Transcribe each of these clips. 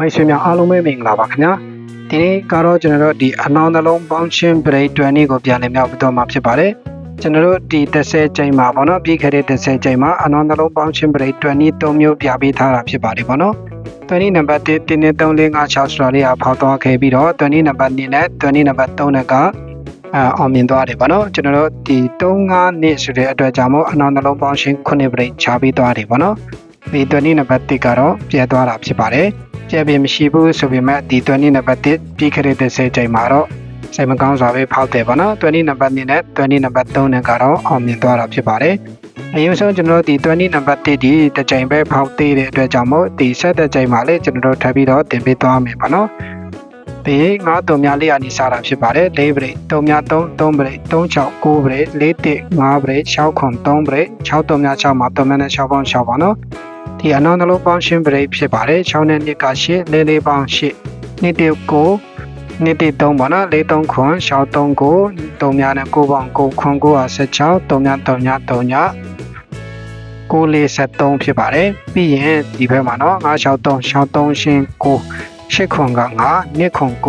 မိတ်ဆွေများအားလုံးပဲမင်္ဂလာပါခင်ဗျာဒီနေ့ကတော့ကျွန်တော်တို့ဒီအနောင်နှလုံးပေါင်းချင်း break 20ကိုပြန်လည်မြောက်ပြီးတော့မှာဖြစ်ပါတယ်ကျွန်တော်တို့ဒီ30ချိန်မှာပေါ့နော်ပြီးခဲ့တဲ့30ချိန်မှာအနောင်နှလုံးပေါင်းချင်း break 23မျိုးပြပေးထားတာဖြစ်ပါတယ်ပေါ့နော်20နံပါတ်1 1 2 3 4 5 6ဆိုတာလေးကဖောက်သွားခဲ့ပြီးတော့20နံပါတ်2နဲ့20နံပါတ်3နဲ့ကအာအောင်မြင်သွားတယ်ပေါ့နော်ကျွန်တော်တို့ဒီ35နှစ်ဆိုတဲ့အတွက်ကြောင့်မို့အနောင်နှလုံးပေါင်းချင်း9 break ချပေးသွားတယ်ပေါ့နော်ဒီ20နံပါတ်1ကတော့ပြဲသွားတာဖြစ်ပါတယ် ကြက်ပြင်းမရှိဘူးဆိုပေမဲ့ဒီ20နံပါတ်1ပြီးခဲ့တဲ့30ချိန်မှာတော့စိတ်မကောင်းစွာပဲဖောက်တယ်ပေါ့နော်20နံပါတ်2နဲ့20နံပါတ်3နဲ့ကတော့အောင်မြင်သွားတာဖြစ်ပါတယ်အရင်ဆုံးကျွန်တော်တို့ဒီ20နံပါတ်1ဒီတစ်ချိန်ပဲဖောက်သေးတဲ့အတွက်ကြောင့်မို့ဒီဆက်တဲ့ချိန်မှာလည်းကျွန်တော်တို့ထပ်ပြီးတော့တင်ပေးသွားမယ်ပေါ့နော်ဒီ9တုံများလေးအနိစားတာဖြစ်ပါတယ်4ဗရိတ်3များ3 3ဗရိတ်3 6 9ဗရိတ်4 1 5ဗရိတ်6ခွန်3ဗရိတ်6တုံများ6မှာ3များနဲ့6ပေါင်း6ပါနော် ဒီအနောင်နှလုံးပေါင်းရှင်းပရိတ်ဖြစ်ပါတယ်6နဲ့2က8လေးလေးပေါင်း8နှစ်တစ်9နှစ်တစ်3ပါနော်4 3ခွန်6 3 9 3များနဲ့9ပေါင်း9ခွန်9က16 3များ3များ3များ9လေး73ဖြစ်ပါတယ်ပြီးရင်ဒီဘက်မှာနော်9 6 3 6 3ရှင်း9 8ခွန်က9နှစ်ခွန်9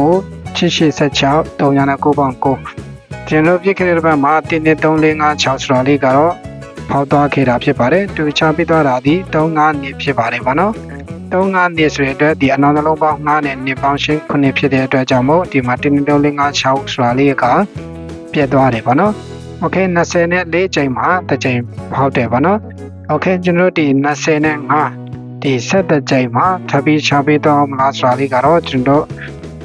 88 16 3များနဲ့9ပေါင်း9ကျွန်တော်ပြည့်ခဲ့တဲ့ဘက်မှာ1 2 3 4 5 6ဆိုတာလေးကတော့ ဖောက်သွားခဲ့တာဖြစ်ပါတယ်တူချပြသွားတာဒီ35နှစ်ဖြစ်ပါတယ်ဗောနော်35နှစ်ဆိုတဲ့အတွက်ဒီအနောက်နှလုံးပေါင်း9နဲ့နှစ်ပေါင်းရှင်း9ဖြစ်တဲ့အတွက်ကြောင့်မို့ဒီမှာ1 2 3 4 5 6ဆိုတာလေးကပြတ်သွားတယ်ဗောနော်โอเค20နဲ့4ချိန်မှာတစ်ချိန်ဖောက်တယ်ဗောနော်โอเคကျွန်တော်တို့ဒီ20နဲ့5ဒီဆက်တဲ့ချိန်မှာထပ်ပြီးချပြတော့မလားဆိုတာလေးကတော့ကျွန်တော်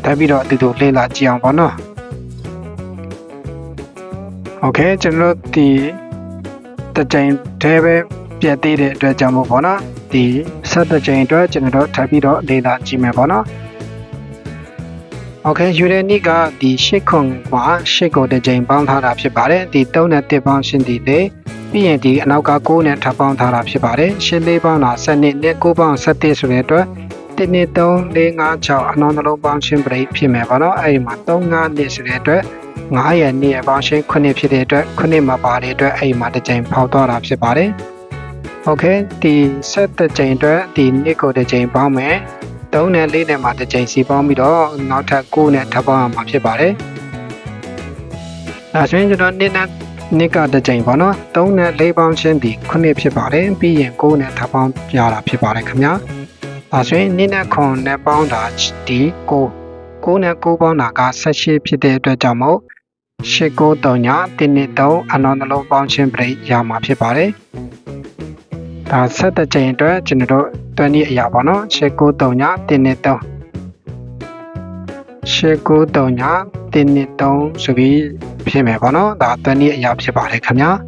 ထပ်ပြီးတော့အတူတူလေ့လာကြည့်အောင်ဗောနော်โอเคကျွန်တော်တို့ဒီ တစ်ကြိမ်တည်းပဲပြည့်သေးတဲ့အတွက်ကြောင့်မို့ပေါ့နော်ဒီဆက်တစ်ကြိမ်အတွက်ကျွန်တော်တို့ထပ်ပြီးတော့လေ့လာကြည့်မယ်ပေါ့နော် Okay Uranic ကဒီရှစ်ခုမှာရှစ်ကိုတစ်ကြိမ်ပေါင်းထားတာဖြစ်ပါတယ်ဒီ3နဲ့1ပေါင်းရှင်းသည်တဲ့ပြီးရင်ဒီအနောက်က6နဲ့ထပ်ပေါင်းထားတာဖြစ်ပါတယ်ရှင်းလေးပေါင်းတာ7နဲ့နဲ့6ပေါင်း7ဆိုတဲ့အတွက်1 2 3 4 5 6အနောင်နှလုံးပေါင်းရှင်းပြိဖြစ်မယ်ပေါ့နော်အဲ့ဒီမှာ3 5နဲ့ဆိုတဲ့အတွက် 9ရက်နေ့ပေါင်းရှင်း9ဖြစ်တဲ့အတွက်9မှာပါတဲ့အတွက်အဲ့ဒီမှာတစ်ကြိမ်ဖောက်သွားတာဖြစ်ပါတယ်။ Okay ဒီဆက်တစ်ကြိမ်အတွက်ဒီနှစ်ကိုတစ်ကြိမ်ပေါင်းမယ်။3နဲ့4နဲ့မှာတစ်ကြိမ်စီပေါင်းပြီးတော့နောက်ထပ်9နဲ့ထပ်ပေါင်းရမှာဖြစ်ပါတယ်။ဒါဆိုရင်ကျွန်တော်နှစ်နဲ့နှစ်ကတစ်ကြိမ်ပေါ့နော်။3နဲ့4ပေါင်းရှင်းဒီ9ဖြစ်ပါတယ်။ပြီးရင်9နဲ့ထပ်ပေါင်းရတာဖြစ်ပါတယ်ခင်ဗျာ။ဒါဆိုရင်နှစ်နဲ့9နဲ့ပေါင်းတာဒီ9 9နဲ့9ပေါင်းတာက18ဖြစ်တဲ့အတွက်ကြောင့်မို့ ရှစ်ကိုတုံညာတင်းနှစ်တုံအနောင်နှလုံးပေါင်းချင်းပြိရမှာဖြစ်ပါတယ်။ဒါဆက်တဲ့ချိန်အတွက်ကျွန်တော်တို့တွန်းနည်းအရာပေါ့နော်ရှစ်ကိုတုံညာတင်းနှစ်တုံရှစ်ကိုတုံညာတင်းနှစ်တုံဆိုပြီးဖြစ်မယ်ပေါ့နော်။ဒါတွန်းနည်းအရာဖြစ်ပါတယ်ခင်ဗျာ။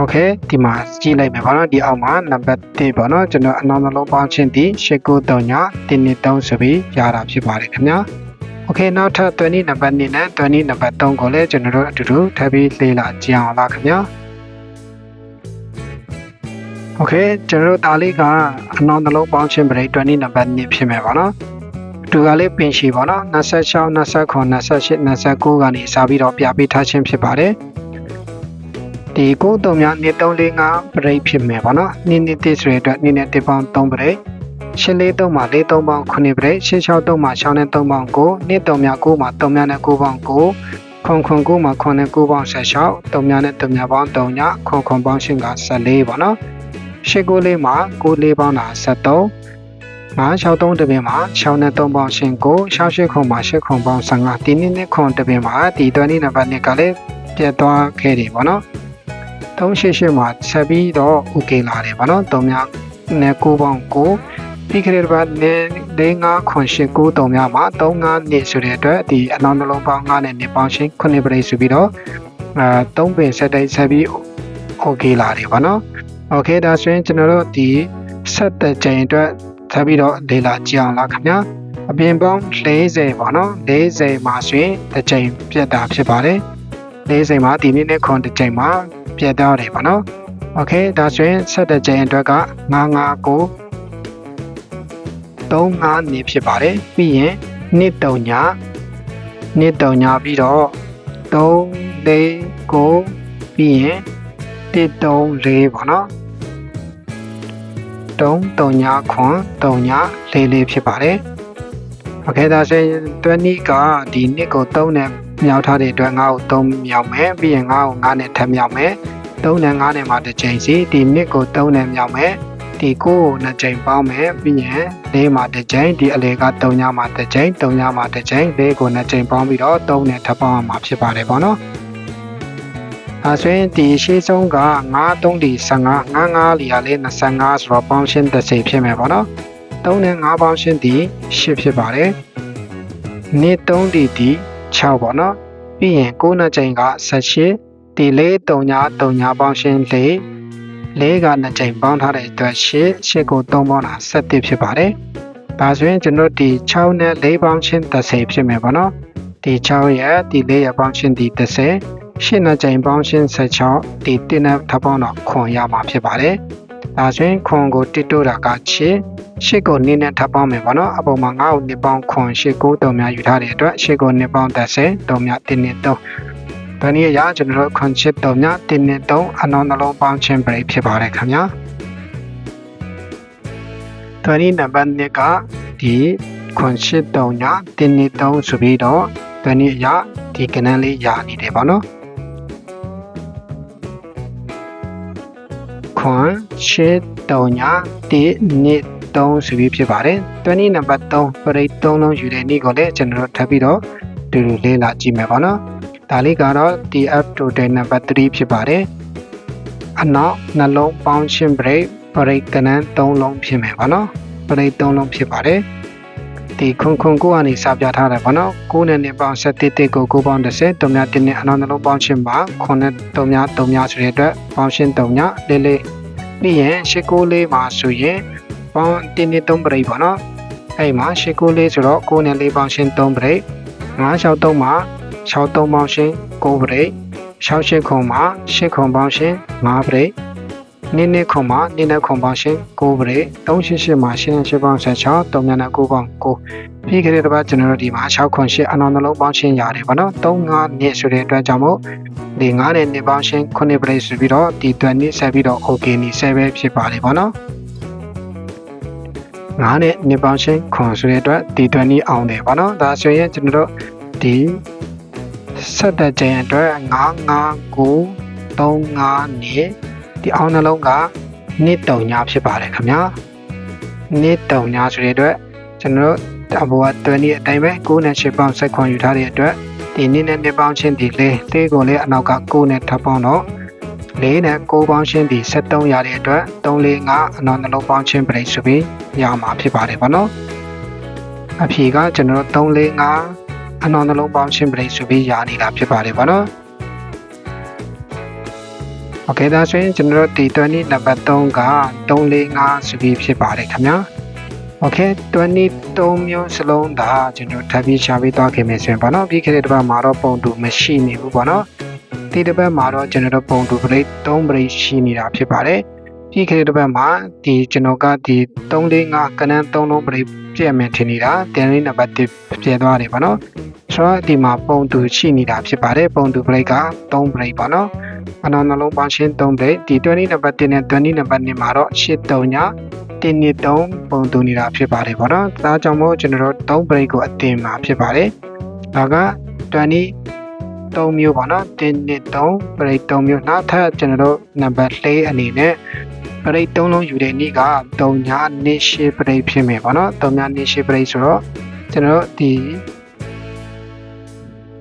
Okay ဒီမှာကြည့်လိုက်မယ်ပေါ့နော်ဒီအောက်မှာနံပါတ်1ပေါ့နော်ကျွန်တော်အနောင်နှလုံးပေါင်းချင်းဒီရှစ်ကိုတုံညာတင်းနှစ်တုံဆိုပြီးရတာဖြစ်ပါတယ်ခင်ဗျာ။ Okay နောက်ထပ်20နံပါတ်2နဲ့20နံပါတ်3ကိုလည်းကျွန်တော်တို့အတူတူထပ်ပြီးလေ့လာကြည့်အောင်လားခင်ဗျာ Okay ကျွန်တော်တို့ဒါလေးကအနောင်နှလုံးပေါင်းခြင်းပရိ20နံပါတ်2ဖြစ်မယ်ပါနော်သူကလေးပင်ရှိပါနော်26 29 28 29ကနေစပြီးတော့ပြပေးထားခြင်းဖြစ်ပါတယ်ဒီကိုတုံများ2 3 4 5ပရိဖြစ်မယ်ပါနော်2နှစ်တစ်ဆိုတဲ့အတွက်2နဲ့1ပေါင်း3ပရိ ရှင်းလေး3မှာ4 3ပေါင်း9ပြည့်ရှင်း6 3မှာ6နဲ့3ပေါင်း9နှစ်3များ9မှာ3များနဲ့9ပေါင်း9ခွန်ခွန်9မှာ9နဲ့9ပေါင်း16 3များနဲ့3များပေါင်း3ညခွန်ခွန်ပေါင်းရှင်းက14ပေါ့နော်ရှင်း9လေးမှာ9လေးပေါင်းတာ73 5 6 3တပင်မှာ6နဲ့3ပေါင်းရှင်း9 6 8ခွန်မှာ8ခွန်ပေါင်း15ဒီနေ့နဲ့ခွန်တပင်မှာဒီ20နံပါတ်2ကလည်းပြတ်သွားခဲ့တယ်ပေါ့နော်388မှာဆက်ပြီးတော့ okay လာတယ်ပေါ့နော်3များနဲ့9ပေါင်း9 ပြီးခဲ့တဲ့ဘက်နေ5ခွန်8 9 3များမှာ35နှစ်ဆိုတဲ့အတွက်ဒီအနောင်နှလုံးပေါင်း9နဲ့နှစ်ပေါင်းရှင်း9ပရိဆိုပြီးတော့အဲ3ပင်ဆက်တိုက်ဆက်ပြီး okay လာတယ်ဗောနော် okay ဒါဆိုရင်ကျွန်တော်တို့ဒီဆက်တဲ့ချိန်အတွက်ဆက်ပြီးတော့လေ့လာကြည့်အောင်လားခင်ဗျာအပြင်ပေါင်း40ဗောနော်40မှာဆိုရင်တစ်ချိန်ပြတ်တာဖြစ်ပါတယ်40မှာဒီနေ့နဲ့ခွန်တစ်ချိန်မှာပြတ်သွားတယ်ဗောနော် okay ဒါဆိုရင်ဆက်တဲ့ချိန်အတွက်က959 35နေဖြစ်ပါတယ်ပြီးရင်နှစ်တုံညာနှစ်တုံညာပြီးတော့3 4 9ပြီးရင်1 3 4ပေါ့နော် 3 3ခွန်3လေးလေးဖြစ်ပါတယ်โอเคဒါဆိုရင်တွန်းနီကဒီနှစ်ကို3နဲ့မြောက်ထားတဲ့အတွက်9ကို3မြောက်မယ်ပြီးရင်9ကို9နဲ့ထပ်မြောက်မယ်3နဲ့9နဲ့မှတစ်ချိန်စီဒီနှစ်ကို3နဲ့မြောက်မယ် ဒီကိုကိုနှစ်ချိန်ပေါင်းမယ်ပြီးရင်၄မှာတစ်ချိန်ဒီအလေက3ညမှာတစ်ချိန်3ညမှာတစ်ချိန်၄ကိုနှစ်ချိန်ပေါင်းပြီးတော့3နဲ့ထပ်ပေါင်းရမှာဖြစ်ပါတယ်ပေါ့နော်အဲဆိုရင်ဒီရှေ့ဆုံးက9 3ဒီ15 9 5လီယာလေး25ဆိုတော့ပေါင်းရှင်း30ဖြစ်မယ်ပေါ့နော်3နဲ့5ပေါင်းရှင်းဒီ10ဖြစ်ပါတယ်နေ့3ဒီဒီ6ပေါ့နော်ပြီးရင်9နှစ်ချိန်က18ဒီလေး3ည3ညပေါင်းရှင်း4 လေးကနှစ်ချိန်ပေါင်းထားတဲ့အတွက်8 8ကို3ပေါင်းတာ7ဖြစ်ပါတယ်ဒါဆိုရင်ကျွန်တော်ဒီ6နဲ့4ပေါင်းရှင်း30ဖြစ်မယ်ပေါ့နော်ဒီ6ရဲ့ဒီ4ရဲ့ပေါင်းရှင်းဒီ30ရှင်းနှစ်ကြိမ်ပေါင်းရှင်း16ဒီတင်းနဲ့ထပ်ပေါင်းတော့ခွန်ရမှာဖြစ်ပါတယ်။ဒါဆိုရင်ခွန်ကိုတစ်တိုးတာကချစ်ရှစ်ကိုနင်းနဲ့ထပ်ပေါင်းမယ်ပေါ့နော်။အပေါ်မှာ9ကိုနှစ်ပေါင်းခွန်ရှစ်ကိုတုံများယူထားတဲ့အတွက်ရှစ်ကိုနှစ်ပေါင်း30တုံများတင်းနဲ့3 ဒါနည်းအရကျွန်တော်တို့ခွန်ချစ်တုံများတင်းနဲ့3အနောနှလုံးပေါင်းခြင်းပရိဖြစ်ပါတယ်ခင်ဗျာ။ဒါနည်းနံပါတ်1ကဒီခွန်ချစ်တုံညာတင်းနဲ့3ဆိုပြီးတော့ဒါနည်းအရဒီကဏ္ဍလေးရာနေတယ်ပေါ့နော်။ခွန်ရှစ်တုံညာတိနှစ်3ဆိုပြီးဖြစ်ပါတယ်။တွနည်းနံပါတ်3ပရိတ်3လုံးယူတဲ့နေ့ကိုလည်းကျွန်တော်တို့ထပ်ပြီးတော့တူတူလေးလာကြည့်မယ်ပေါ့နော်။ ဒါလေးကတော့ TF total နံပါတ်3ဖြစ်ပါတယ်။အနောက်နှလုံးပေါင်းရှင်းပရိတ်ပရိတ်ကဏ္ဍ3လုံးဖြစ်မယ်ပေါ့နော်။ပရိတ်3လုံးဖြစ်ပါတယ်။ဒီခွန်ခွန်ကိုကနေစပြထားတယ်ပေါ့နော်9နဲ့နှစ်ပေါင်း7တိကို9ပေါင်း30တုံများတင်းနဲ့အနောက်နှလုံးပေါင်းချင်းပါခွန်နဲ့တုံများတုံများဆိုတဲ့အတွက်ပေါင်းရှင်းတုံများလေးလေးပြီးရင်ရှစ်ကိုလေးမှာဆိုရင်ပေါင်းတင်းနဲ့3ပရိတ်ပေါ့နော်အဲ့မှာရှစ်ကိုလေးဆိုတော့9နဲ့4ပေါင်းရှင်း3ပရိတ်9 6 3မှာ 6 3ပေါင်းရှင်း9ပရိတ်6 8ခွန်မှာ8ခွန်ပေါင်းရှင်း5ပရိတ်နင်းနေခွန်မှာနင်းနေခွန်ပေါင်းရှင်း9ပရိတ်388မှာရှင်း8ပေါင်း16တုံများနဲ့9ပေါင်း9ပြီးခဲ့တဲ့တစ်ပတ်ကျွန်တော်တို့ဒီမှာ6ခွန်8အနောင်နှလုံးပေါင်းရှင်းရတယ်ပေါ့နော်3 5နှစ်ဆိုတဲ့အတွက်ကြောင့်မို့ဒီ9နဲ့နှစ်ပေါင်းရှင်း9ပရိတ်ဆိုပြီးတော့ဒီတွန်နှစ်ဆက်ပြီးတော့ okay နေဆက်ပဲဖြစ်ပါတယ်ပေါ့နော်9နဲ့နှစ်ပေါင်းရှင်းခွန်ဆိုတဲ့အတွက်ဒီတွန်နှစ်အောင်တယ်ပေါ့နော်ဒါဆိုရင်ကျွန်တော်တို့ဒီ ဆက်တဲ့ချိန်အတွက်9 9 9 3 5နဲ့ဒီအောင်နှလုံးကနှစ်တုံညာဖြစ်ပါတယ်ခင်ဗျာနှစ်တုံညာဆိုတဲ့အတွက်ကျွန်တော်တို့အဘောက20အတိုင်းပဲ9နဲ့6ပေါင်းဆက်ခွန်ယူထားတဲ့အတွက်ဒီနှစ်နဲ့နှစ်ပေါင်းချင်းဒီလေးလေးကိုလည်းအနောက်က9နဲ့ထပ်ပေါင်းတော့၄နဲ့9ပေါင်းချင်းဒီ73ရတဲ့အတွက်3 4 5အနောက်နှလုံးပေါင်းချင်းပြိဆိုပြီးရမှာဖြစ်ပါတယ်ဗောနော်အဖြေကကျွန်တော်တို့3 4 5 ခဏနှလုံးပေါင်းခြင်းပရိဆိုပြီးရာနေတာဖြစ်ပါတယ်ဗောနော်โอเคဒါဆိုရင်ကျွန်တော်တို့ဒီ20နံပါတ်3က345ဆိုပြီးဖြစ်ပါတယ်ခင်ဗျာโอเค23မျိုးစလုံးဒါကျွန်တော်ထပ်ပြီးရှာပြီးသွားခင်မယ်ဆိုရင်ဗောနော်ပြီးခဲ့တဲ့တစ်ပတ်မှာတော့ပုံတူမရှိနေဘူးဗောနော်ဒီတစ်ပတ်မှာတော့ကျွန်တော်တို့ပုံတူပရိ3ပရိရှိနေတာဖြစ်ပါတယ်ပြီးခဲ့တဲ့တစ်ပတ်မှာဒီကျွန်တော်ကဒီ3 4 5ကနန်း3လုံးပြည့်ပြည့်မယ်ထင်နေတာ10လေးနံပါတ်1ပြည့်သွားတယ်ဗောနော် ဆိုတော့ဒီမှာပုံတူရှိနေတာဖြစ်ပါတယ်ပုံတူပရိတ်က3ပရိတ်ပေါ့နော်အနောက်နှလုံးပေါင်းရှင်း3ပရိတ်ဒီ20နံပါတ်1နဲ့20နံပါတ်2မှာတော့83ညတင်းနှစ်တုံးပုံတူနေတာဖြစ်ပါတယ်ပေါ့နော်ဒါကြောင့်မို့ကျွန်တော်တို့3 break ကိုအတင်မှာဖြစ်ပါတယ်ဒါက20 3မျိုးပေါ့နော်တင်းနှစ်တုံး break 3မျိုးနောက်ထပ်ကျွန်တော်တို့ number 4အနေနဲ့ break 3လုံးယူတဲ့နေ့က3ညနေ့ရှေ့ break ဖြစ်မယ်ပေါ့နော်3ညနေ့ရှေ့ break ဆိုတော့ကျွန်တော်တို့ဒီ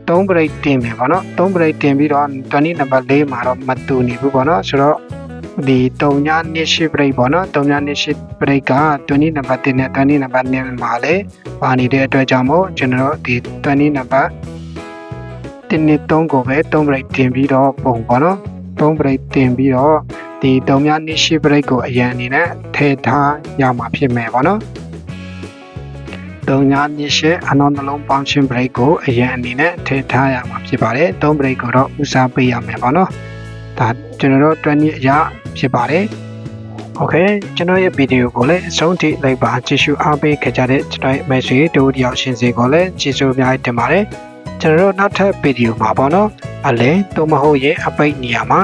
3 break တင်မယ်ပေါ့နော်3 break တင်ပြီးတော့20 number 4မှာတော့မတူနေဘူးပေါ့နော်ဆိုတော့ဒီ3ညနှစ်ရှိပရိတ်ပေါ့နော်3ညနှစ်ရှိပရိတ်က20နံပါတ်1နဲ့20နံပါတ်2မှာလည်းပါနေတဲ့အတွက်ကြောင့်မို့ကျွန်တော်ဒီ20နံပါတ်1နဲ့3ကိုပဲ3ပရိတ်တင်ပြီးတော့ပုံပေါ့နော်3ပရိတ်တင်ပြီးတော့ဒီ3ညနှစ်ရှိပရိတ်ကိုအရင်အနေနဲ့ထည့်ထားရမှာဖြစ်မယ်ပေါ့နော် 3ညနှစ်ရှိအနောက်နှလုံးပေါင်းခြင်းပရိတ်ကိုအရင်အနေနဲ့ထည့်ထားရမှာဖြစ်ပါတယ်3ပရိတ်ကိုတော့ဦးစားပေးရမယ်ပေါ့နော်ဒါကျွန်တော်တို့20အရာဖြစ်ပါတယ်။ Okay ကျွန်တော်ရဲ့ဗီဒီယိုကိုလည်းအဆုံးထိလိုက်ပါကြည့်ရှုအားပေးခဲ့ကြတဲ့ကျွန်တော်ရဲ့ message တို့တယောက်ရှင်စီကိုလည်းကျေးဇူးအများကြီးတင်ပါတယ်။ကျွန်တော်တို့နောက်ထပ်ဗီဒီယိုမှာပေါ့နော်။အလဲသို့မဟုတ်ရင်အပိတ်နေရာမှာ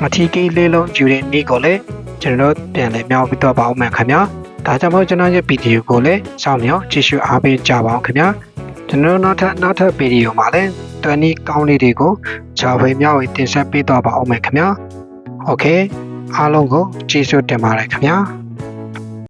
မထီကီလေးလုံးယူတဲ့နေ့ကိုလည်းကျွန်တော်တို့ပြန်လည်မြောက်ပြီးတော့ပါအောင်မယ်ခင်ဗျာ ဒါကြောင့်မို့ကျွန်တော်ရဲ့ဗီဒီယိုကိုလည်းစောင့်မျှော်ကြည့်ရှုအားပေးကြပါအောင်ခင်ဗျာကျွန်တော်တို့နောက်ထပ်နောက်ထပ်ဗီဒီယိုမှာလည်းတွန်နီကောင်းလေးတွေကိုဂျာဝေမျှဝေတင်ဆက်ပေးတော့ပါအောင်မယ်ခင်ဗျာโอเคအားလုံးကိုကျေးဇူးတင်ပါတယ်ခင်ဗျာ